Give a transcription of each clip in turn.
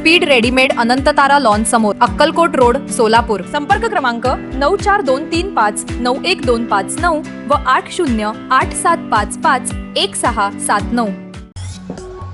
speed readymade Anantatara lawn समोर Akkalkot road Solapur. संपर्क क्रमांक नऊ चार दोन तीन पाच नऊ एक दोन पाच नऊ व आठ शून्य आठ सात पाच पाच एक सहा सात नऊ.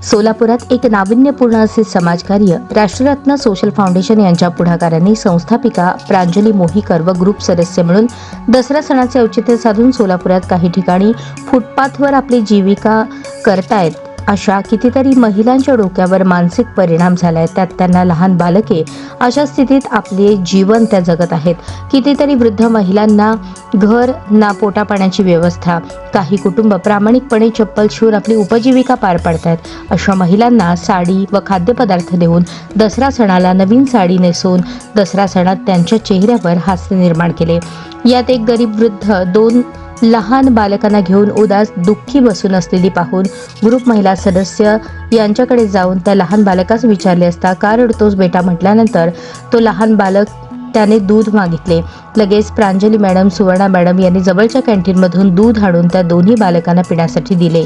सोलापुरात एक नाविन्यपूर्ण असे समाजकार्य राष्ट्ररत्न सोशल फाउंडेशन यांच्या पुढाकाराने संस्थापिका प्रांजली मोहीकर व ग्रुप सदस्य मिळून दसरा सणाचे औचित्य साधून सोलापुरात काही ठिकाणी फुटपाथवर आपली जीविका करतायत. अशा कितीतरी महिलांच्या डोक्यावर मानसिक परिणाम झालाय त्यात त्यांना लहान बालके अशा स्थितीत आपले जीवन त्या जगत आहेत. कितीतरी वृद्ध महिलांना घर ना पोटा पाण्याची व्यवस्था काही कुटुंब प्रामाणिकपणे चप्पल शिवून आपली उपजीविका पार पाडतायत. अशा महिलांना साडी व खाद्यपदार्थ देऊन दसरा सणाला नवीन साडी नेसून दसरा सणात त्यांच्या चेहऱ्यावर हास्य निर्माण केले. यात एक गरीब वृद्ध दोन लहान बालकांना घेऊन उदास दुःखी बसून असलेली पाहून ग्रुप महिला सदस्य यांच्याकडे जाऊन त्या लहान बालकास विचारले असता का रडतोस बेटा? म्हटल्यानंतर तो लहान बालक त्याने दूध मागितले. लगेच प्रांजली मॅडम सुवर्णा मॅडम यांनी जवळच्या कॅन्टीनमधून दूध आणून त्या दोन्ही बालकांना पिण्यासाठी दिले.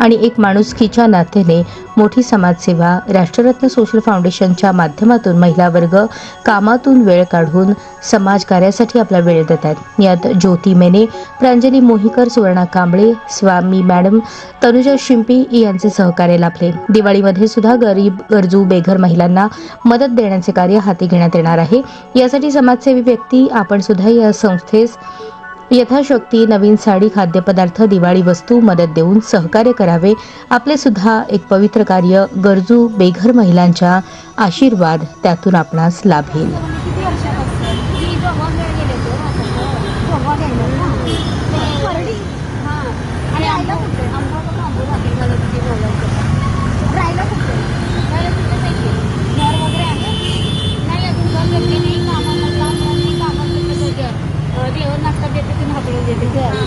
आणि एक माणुसकीच्या नात्याने मोठी समाजसेवा राष्ट्ररत्न सोशल फाउंडेशनच्या माध्यमातून महिला वर्ग कामातून वेळ काढून समाज कार्यासाठी आपला वेळ देतात. यात ज्योती मेने प्रांजली मोहिकर सुवर्णा कांबळे स्वामी मॅडम तनुजा शिंपी यांचे सहकार्य लाभले. दिवाळीमध्ये सुद्धा गरीब गरजू बेघर महिलांना मदत देण्याचे कार्य हाती घेण्यात येणार आहे. यासाठी समाजसेवी व्यक्ती आपण सुद्धा या संस्थेस यथाशक्ती नवीन साडी खाद्यपदार्थ दिवाळी वस्तू मदत देऊन सहकार्य करावे. आपले सुद्धा एक पवित्र कार्य गरजू बेघर महिलांच्या आशीर्वाद त्यातून आपणास लाभेल किती वर्षापासून मी गोवा गेले होते गोवा गेले ना ते परडी हां आणि राहायला कुठे आंबा बांबू घातली झालं तिथे गोव्याचं राहायला कुठे राहायला कुठे नाही घर वगैरे आहे नाही अजून घर घेतले नाही कामाला काम नाही कामाला घेतलं होते जेवण नाश्ता देते तुम्ही हॉटेल देते थोडंसं खाण्यापिण्याकडे व्हिडिओमध्ये हे कसं काय अगं ते समोर एकच मुलगी मग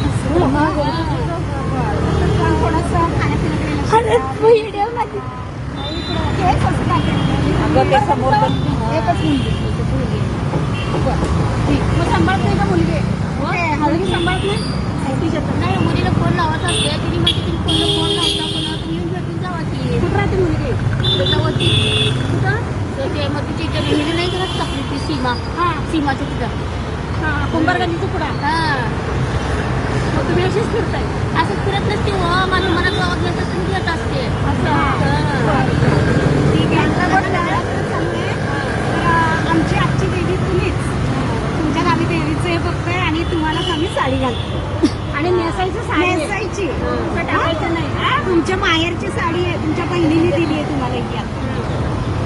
सांभाळत नाही का मुलगी मुलगी सांभाळत नाही नाही मुलीला फोन लावत असते तिने म्हणते तिने फोन लावता तुम्ही येऊन भेटून जावा ती कुठं? राहते मुलगी कुठं ते मग तिची नाही करत ती सीमा हां सीमाची तिथं हां कुंभारगंजीचं पुढं हां मग तुम्ही अशीच फिरताय. असंच फिरत नसते हो माझ्या मनात गावात घेत असते मी घेत असते. ठीक आहे. आमची आजची देवी तुम्हीच. तुमच्या गावी देवीचं हे बघतोय आणि तुम्हालाच आम्ही साडी घालतो आणि नेसायची साडी नेसायची. टाकायचं नाही. तुमच्या माहेरची साडी आहे. तुमच्या बहिणीने दिली आहे तुम्हाला ही आता.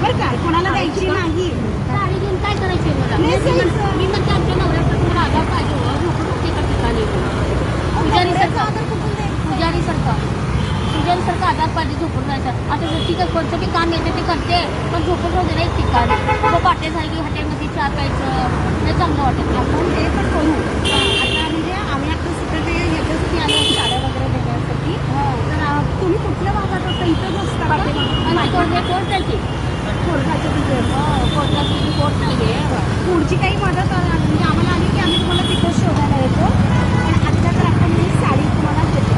बरं का? कोणाला द्यायची नाही. साडी घेऊन काय करायची मला? मी म्हणते आमच्या नवऱ्याचं आधार पाहिजे एका ठिकाणी. पुजारी सारखं पुजारी सारखं पुजारी सारखं आधार पाहिजे झोपून जायचं आता जर ठीक कोणतं बी काम येते ते करते पण झोपून वगैरे एक ठिकाणी. मग पाटे झाली हॉटेलमध्ये चहा प्यायचं नाही चांगलं वाटत आपण ते पण करू आता म्हणजे आम्ही आता सुद्धा ते याच्यासाठी आलो आहोत साड्या वगैरे देण्यासाठी तर आ, तुम्ही कुठल्या भागात होता इथं नसता कोर्ट आहे की कोर्टाच्या तिथे कोर्टाची कोर्ट नाही आहे पुढची काही मदत आ- म्हणजे आम्हाला आली की आम्ही तुम्हाला तिथं शोधायला येतो पण आत्ता तर आपण ही साडी तुम्हाला देतो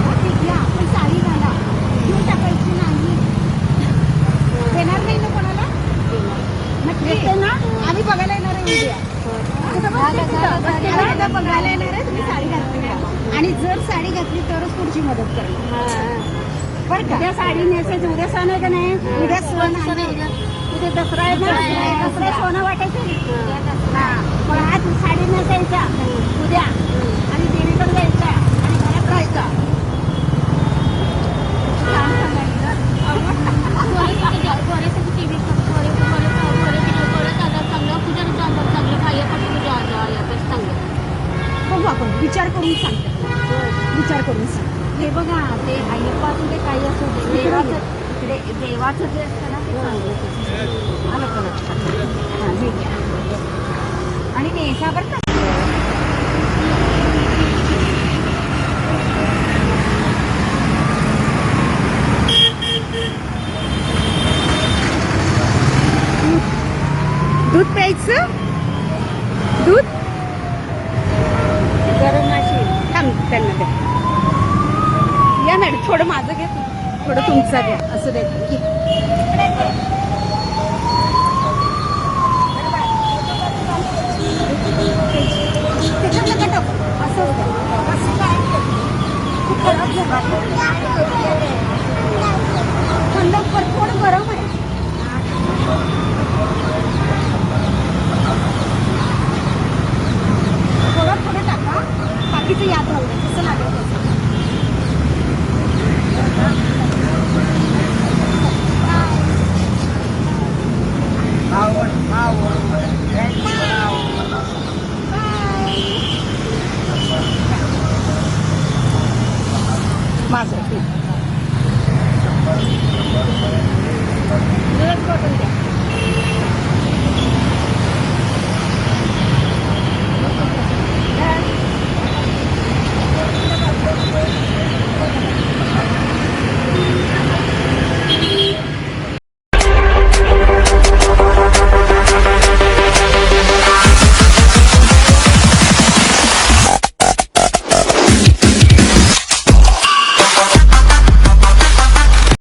हा, ती घ्या पण साडी घाला घेऊन टाकायची नाही देणार नाही ना कोणाला नक्की ना? आम्ही बघायला येणार आहे उद्या. कुठं बसते कुठं? आम्ही उद्या बघायला येणार आहे तुम्ही साडी घातली का? आणि जर साडी घातली तरच पुढची मदत करणार बरं का? उद्या साडी नेसायचं उद्या सण आहे का नाही? उद्या सण आहे. उद्या दसरा आहे ना दसरा सोनं वाटायचं? हा. पण आज साडी नेसायचा उद्या. विचार करून सांग. हे बघा ते अय्यप्पा ते काही असू दे देवाचं जे असतं ना ते आलं का लक्षात? आणि नेसा बरं का. दूध प्यायचं? दूध? गरम सांग त्यांना द्या. या मॅडम थोडं माझं घ्या थोडं तुमचं घ्या असं द्या माझं ठीक दुधाचं